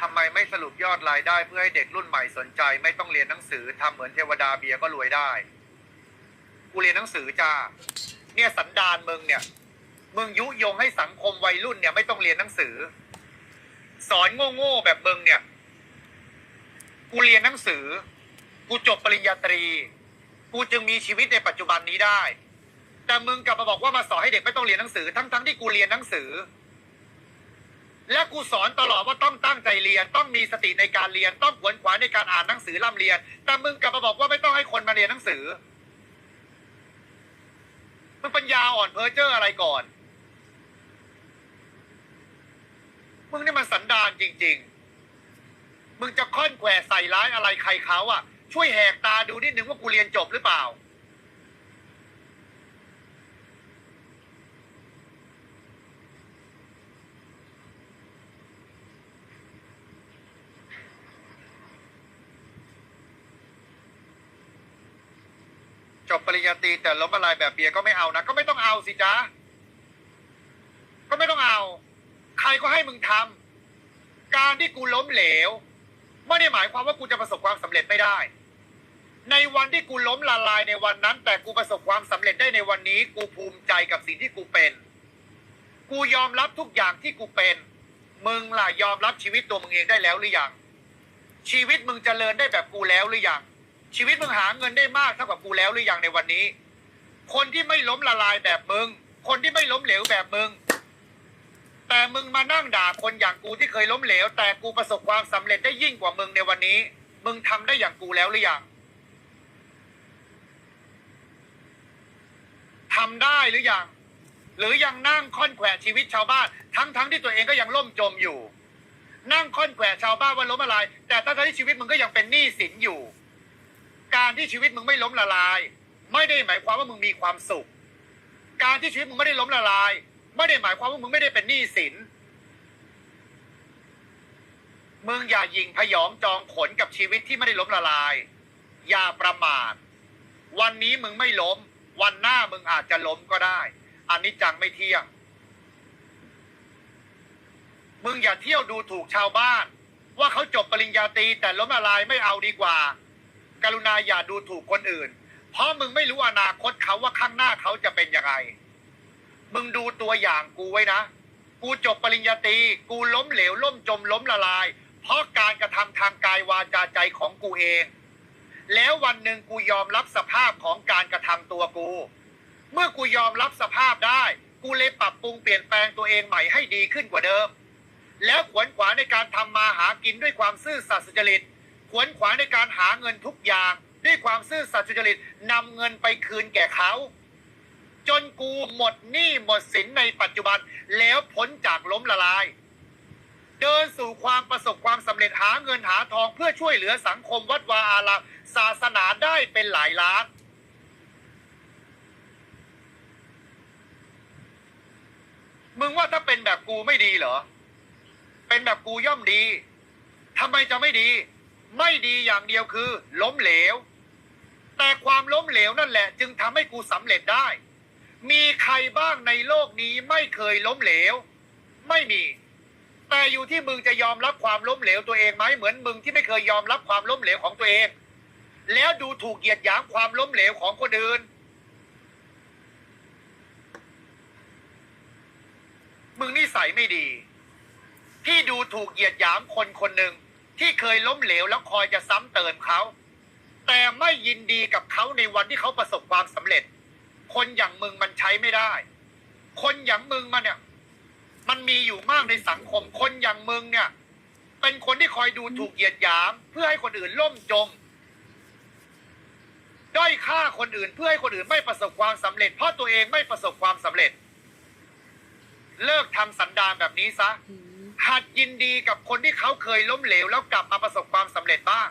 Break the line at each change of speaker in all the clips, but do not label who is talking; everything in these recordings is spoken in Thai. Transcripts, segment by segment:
ทำไมไม่สรุปยอดรายได้เพื่อให้เด็กรุ่นใหม่สนใจ ไม่ต้องเรียนหนังสือทำเหมือนเทวดาเบียร์ก็รวยได้ กูเรียนหนังสือจ้า เนี่ยสันดานมึงเนี่ย มึงยุยงให้สังคมวัยรุ่นเนี่ยไม่ต้องเรียนหนังสือ สอนโง่ๆแบบมึงเนี่ย กูเรียนหนังสือ กูจบปริญญาตรี กูจึงมีชีวิตในปัจจุบันนี้ได้ แต่มึงกลับมาบอกว่ามาสอนให้เด็กไม่ต้องเรียนหนังสือ ทั้งๆที่กูเรียนหนังสือ และกูสอนตลอดว่าต้องตั้งใจเรียน ต้องมีสติในการเรียน ต้องขวนขวายในการอ่านหนังสือร่ำเรียน แต่มึงกลับมาบอกว่าไม่ต้องให้คนมาเรียนหนังสือมึงปัญญาอ่อนเพอเจอร์อะไรก่อน มึงนี่มันสันดานจริง ๆ มึงจะค่อนแขวใส่ร้ายอะไรใครเขาอะ ช่วยแหกตาดูนิดนึงว่ากูเรียนจบหรือเปล่า จบปริญญาตรีแต่ล้มละลายแบบเบียร์ก็ไม่เอานะก็ไม่ต้องเอาสิจ๊ะก็ไม่ต้องเอา ใครก็ให้มึงทำการที่กูล้มเหลวไม่ได้หมายความว่ากูจะประสบความสำเร็จไม่ได้ ในวันที่กูล้มละลายในวันนั้น แต่กูประสบความสำเร็จได้ในวันนี้ กูภูมิใจกับสิ่งที่กูเป็น กูยอมรับทุกอย่างที่กูเป็น มึงล่ะยอมรับชีวิตตัวมึงเองได้แล้วหรือยังชีวิตมึงเจริญได้แบบกูแล้วหรือยัง ชีวิตมึงหาเงินได้มากเท่ากับกูแล้วหรือยังในวันนี้ คนที่ไม่ล้มละลายแบบมึง คนที่ไม่ล้มเหลวแบบมึง แต่มึงมานั่งด่าคนอย่างกูที่เคยล้มเหลว แต่กูประสบความสำเร็จได้ยิ่งกว่ามึงในวันนี้ มึงทำได้อย่างกูแล้วหรือยังทำได้หรือยังหรือยังนั่งค่อนแขวะชีวิตชาวบ้าน ทั้งๆทที่ตัวเองก็ยังล่มจมอยู่ นั่งค่อนแขวะชาวบ้านว่าล้มละลายแต่ทั้งๆที่ชีวิตมึงก็ยังเป็นหนี้สินอยู่ การที่ชีวิตมึงไม่ล้มละลาย ไม่ได้หมายความว่ามึงมีความสุข การที่ชีวิตมึงไม่ได้ล้มละลาย ไม่ได้หมายความว่ามึงไม่ได้เป็นหนี้สินมึงอย่ายิงพยองจองขนกับชีวิตที่ไม่ได้ล้มละลาย อย่าประมาทวันนี้มึงไม่ล้ม วันหน้ามึงอาจจะล้มก็ได้อันนี้จังไม่เที่ยง มึงอย่าเที่ยวดูถูกชาวบ้าน ว่าเขาจบปริญญาตรีแต่ล้มละลายไม่เอาดีกว่า กรุณาอย่าดูถูกคนอื่น เพราะมึงไม่รู้อนาคตเขาว่าข้างหน้าเขาจะเป็นยังไง มึงดูตัวอย่างกูไว้นะ กูจบปริญญาตรี กูล้มเหลวล่มจมล้มละลาย เพราะการกระทำทางกายวาจาใจของกูเอง แล้ววันหนึ่งกูยอมรับสภาพของการกระทำตัวกู เมื่อกูยอมรับสภาพได้ กูเลยปรับปรุงเปลี่ยนแปลงตัวเองใหม่ให้ดีขึ้นกว่าเดิม แล้วขวนขวาในการทำมาหากินด้วยความซื่อสัตย์สุจริต ขวนขวายในการหาเงินทุกอย่าง ด้วยความซื่อสัตย์สุจริตนำเงินไปคืนแก่เขา จนกูหมดหนี้หมดสินในปัจจุบันแล้วพ้นจากล้มละลาย เดินสู่ความประสบความสำเร็จหาเงินหาทองเพื่อช่วยเหลือสังคมวัดวาอารามศาสนาได้เป็นหลายล้านมึงว่าถ้าเป็นแบบกูไม่ดีเหรอ เป็นแบบกูย่อมดี ทำไมจะไม่ดี ไม่ดีอย่างเดียวคือ ล้มเหลว แต่ความล้มเหลวนั่นแหละ จึงทำให้กูสำเร็จได้ มีใครบ้างในโลกนี้ไม่เคยล้มเหลว ไม่มี แต่อยู่ที่มึงจะยอมรับความล้มเหลวตัวเองไหมเหมือนมึงที่ไม่เคยยอมรับความล้มเหลวของตัวเอง แล้วดูถูกเหยียดหยามความล้มเหลวของคนอื่นมึงนิสัยไม่ดี ที่ดูถูกเหยียดหยามคนคนหนึ่ง ที่เคยล้มเหลวแล้วคอยจะซ้ำเติมเขาแต่ไม่ยินดีกับเขาในวันที่เขาประสบความสำเร็จ คนอย่างมึงมันใช้ไม่ได้ คนอย่างมึงมันเนี่ย มันมีอยู่มากในสังคม คนอย่างมึงเนี่ย เป็นคนที่คอยดูถูกเหยียดหยาม เพื่อให้คนอื่นล่มจมด้อยค่าคนอื่นเพื่อให้คนอื่นไม่ประสบความสำเร็จ เพราะตัวเองไม่ประสบความสำเร็จ เลิกทำสันดานแบบนี้ซะ หัดยินดีกับคนที่เขาเคยล้มเหลวแล้วกลับมาประสบความสำเร็จบ้าง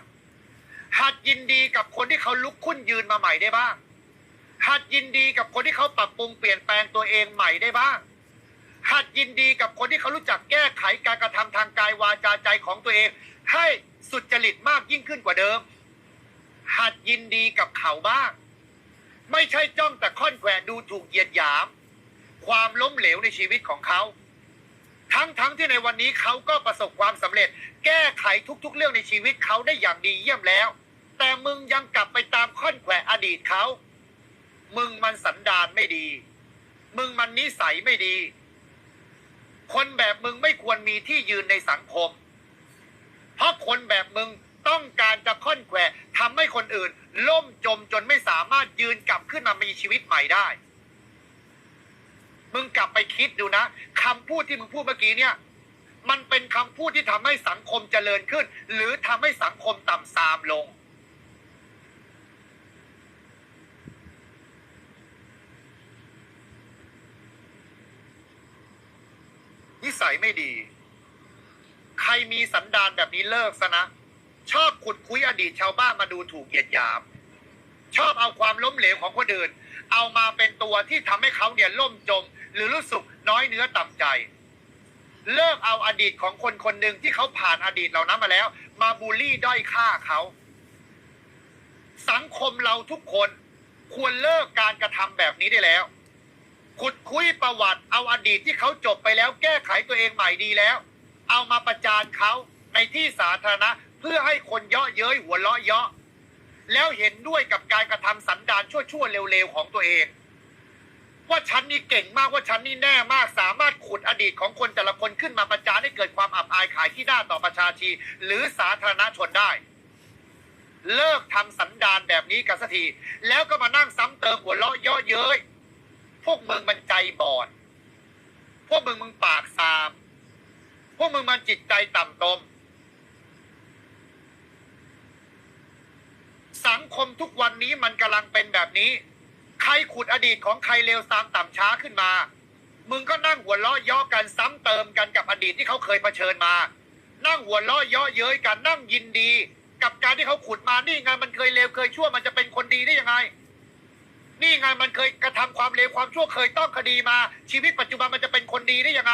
หัดยินดีกับคนที่เขาลุกขึ้นยืนมาใหม่ได้บ้าง หัดยินดีกับคนที่เขาปรับปรุงเปลี่ยนแปลงตัวเองใหม่ได้บ้าง หัดยินดีกับคนที่เขารู้จักแก้ไขการกระทำทางกายวาจาใจของตัวเอง ให้สุดจริตมากยิ่งขึ้นกว่าเดิม หัดยินดีกับเขาบ้าง ไม่ใช่จ้องแต่ค่อนแขวดูถูกเหยียดหยาม ความล้มเหลวในชีวิตของเขา ทั้งทั้งๆที่ในวันนี้เขาก็ประสบความสำเร็จ แก้ไขทุก ๆ เรื่องในชีวิตเขาได้อย่างดีเยี่ยมแล้ว แต่มึงยังกลับไปตามค่อนแขวะอดีตเขา มึงมันสันดานไม่ดี มึงมันนิสัยไม่ดี คนแบบมึงไม่ควรมีที่ยืนในสังคม เพราะคนแบบมึงต้องการจะค่อนแขวะทำให้คนอื่น ล่มจมจนไม่สามารถยืนกลับขึ้นมามีชีวิตใหม่ได้ มึงกลับไปคิดดูนะ คำพูดที่มึงพูดเมื่อกี้เนี่ย มันเป็นคำพูดที่ทำให้สังคมเจริญขึ้น หรือทำให้สังคมต่ำทรามลง นิสัยไม่ดี ใครมีสันดานแบบนี้เลิกซะนะ ชอบขุดคุยอดีตชาวบ้านมาดูถูกเหยียดหยาม ชอบเอาความล้มเหลวของคนอื่น เอามาเป็นตัวที่ทำให้เขาเนี่ยล่มจม หรือรู้สึกน้อยเนื้อต่ำใจ เลิกเอาอดีตของคนคนหนึ่งที่เขาผ่านอดีตเหล่านั้นมาแล้ว มาบูลลี่ด้อยค่าเขาสังคมเราทุกคนควรเลิกการกระทำแบบนี้ได้แล้ว ขุดคุยประวัติเอาอดีตที่เขาจบไปแล้ว แก้ไขตัวเองใหม่ดีแล้ว เอามาประจานเขาในที่สาธารณะ เพื่อให้คนเยาะเย้ยหัวเราะเยาะ แล้วเห็นด้วยกับการกระทำสันดานชั่วๆเร็วๆของตัวเอง ว่าฉันนี่เก่งมากว่าฉันนี่แน่มากสามารถขุดอดีตของคนแต่ละคนขึ้นมาประจานให้เกิดความอับอายขายที่หน้าต่อประชาชนหรือสาธารณชนได้ เลิกทำสันดานแบบนี้กันสักทีแล้วก็มานั่งซ้ำเติมหัวเราะเยาะเย้ยพวกมึงมันใจบอด พวกมึงมึงปากซาม พวกมึงมันจิตใจต่ำตม สังคมทุกวันนี้มันกำลังเป็นแบบนี้ ใครขุดอดีตของใครเลวซามต่ำช้าขึ้นมา มึงก็นั่งหัวเราะเย่อกันซ้ำเติมกันกับอดีตที่เขาเคยเผชิญมา นั่งหัวเราะเย่อเย้ยกันนั่งยินดี กับการที่เขาขุดมานี่ไงมันเคยเลวเคยชั่วมันจะเป็นคนดีได้ยังไง นี่ไงมันเคยกระทำความเลวความชั่วเคยต้องคดีมา ชีวิตปัจจุบันมันจะเป็นคนดีได้ยังไง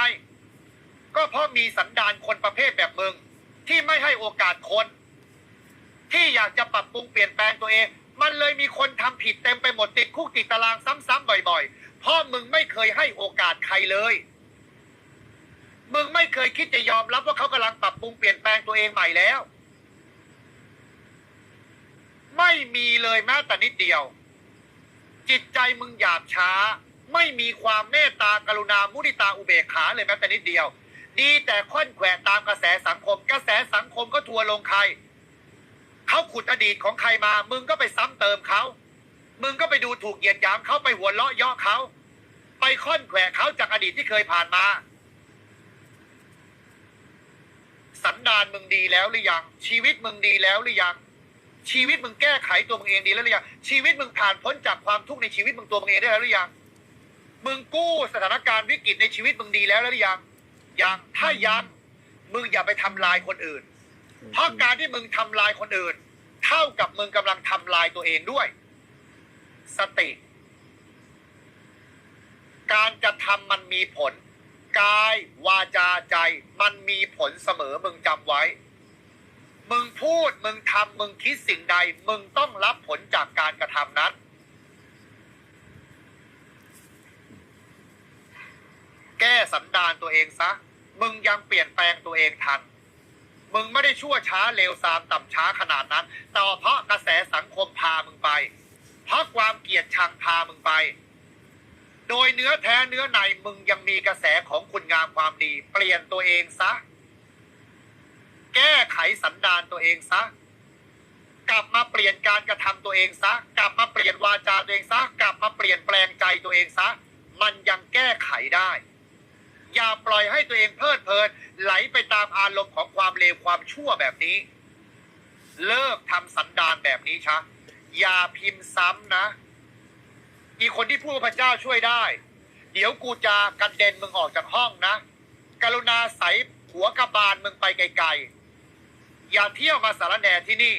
ก็เพราะมีสันดานคนประเภทแบบมึงที่ไม่ให้โอกาสคน ที่อยากจะปรับปรุงเปลี่ยนแปลงตัวเอง มันเลยมีคนทำผิดเต็มไปหมดติดคุกติดตารางซ้ำๆบ่อยๆ เพราะมึงไม่เคยให้โอกาสใครเลย มึงไม่เคยคิดจะยอมรับว่าเขากำลังปรับปรุงเปลี่ยนแปลงตัวเองใหม่แล้ว ไม่มีเลยแม้แต่นิดเดียว จิตใจมึงหยาบช้า ไม่มีความเมตตากรุณามุทิตาอุเบกขาเลยแม้แต่นิดเดียว ดีแต่ค่อนแขวะตามกระแสสังคม กระแสสังคมก็ทัวร์ลงใคร เขาขุดอดีตของใครมา มึงก็ไปซ้ำเติมเขา มึงก็ไปดูถูกเหยียดหยามเขาไปหัวเราะเยาะเขา ไปค่อนแขวะเขาจากอดีตที่เคยผ่านมา สันดานมึงดีแล้วหรือยัง ชีวิตมึงดีแล้วหรือยัง ชีวิตมึงแก้ไขตัวมึงเองดีแล้วหรือยัง ชีวิตมึงผ่านพ้นจากความทุกข์ในชีวิตมึงตัวมึงเองได้แล้วหรือยัง มึงกู้สถานการณ์วิกฤตในชีวิตมึงดีแล้วหรือยัง ยัง ถ้ายัง มึงอย่าไปทำลายคนอื่น เพราะการที่มึงทำลายคนอื่น เท่ากับมึงกำลังทำลายตัวเองด้วย สติ การกระทำมันมีผล กาย วาจาใจ มันมีผลเสมอมึงจำไว้ มึงพูดมึงทำมึงคิดสิ่งใด มึงต้องรับผลจากการกระทำนั้น แก้สันดานตัวเองซะ มึงยังเปลี่ยนแปลงตัวเองทัน มึงไม่ได้ชั่วช้าเลวทรามต่ำช้าขนาดนั้นแต่เพราะกระแสสังคมพามึงไป เพราะความเกลียดชังพามึงไป โดยเนื้อแท้เนื้อในมึงยังมีกระแสของคุณงามความดี เปลี่ยนตัวเองซะ แก้ไขสันดานตัวเองซะกลับมาเปลี่ยนการกระทำตัวเองซะ กลับมาเปลี่ยนวาจาตัวเองซะ กลับมาเปลี่ยนแปลงใจตัวเองซะ มันยังแก้ไขได้ อย่าปล่อยให้ตัวเองเพลิดเพลินไหลไปตามอารมณ์ของความเลวความชั่วแบบนี้ เลิกทำสันดานแบบนี้ชะอย่าพิมพ์ซ้ำนะ อีคนที่พูดว่าพระเจ้าช่วยได้ เดี๋ยวกูจะกันเด็นมึงออกจากห้องนะกรุณาใสหัวกระบาลมึงไปไกลๆอย่าเที่ยวมาสารแหน่ที่นี่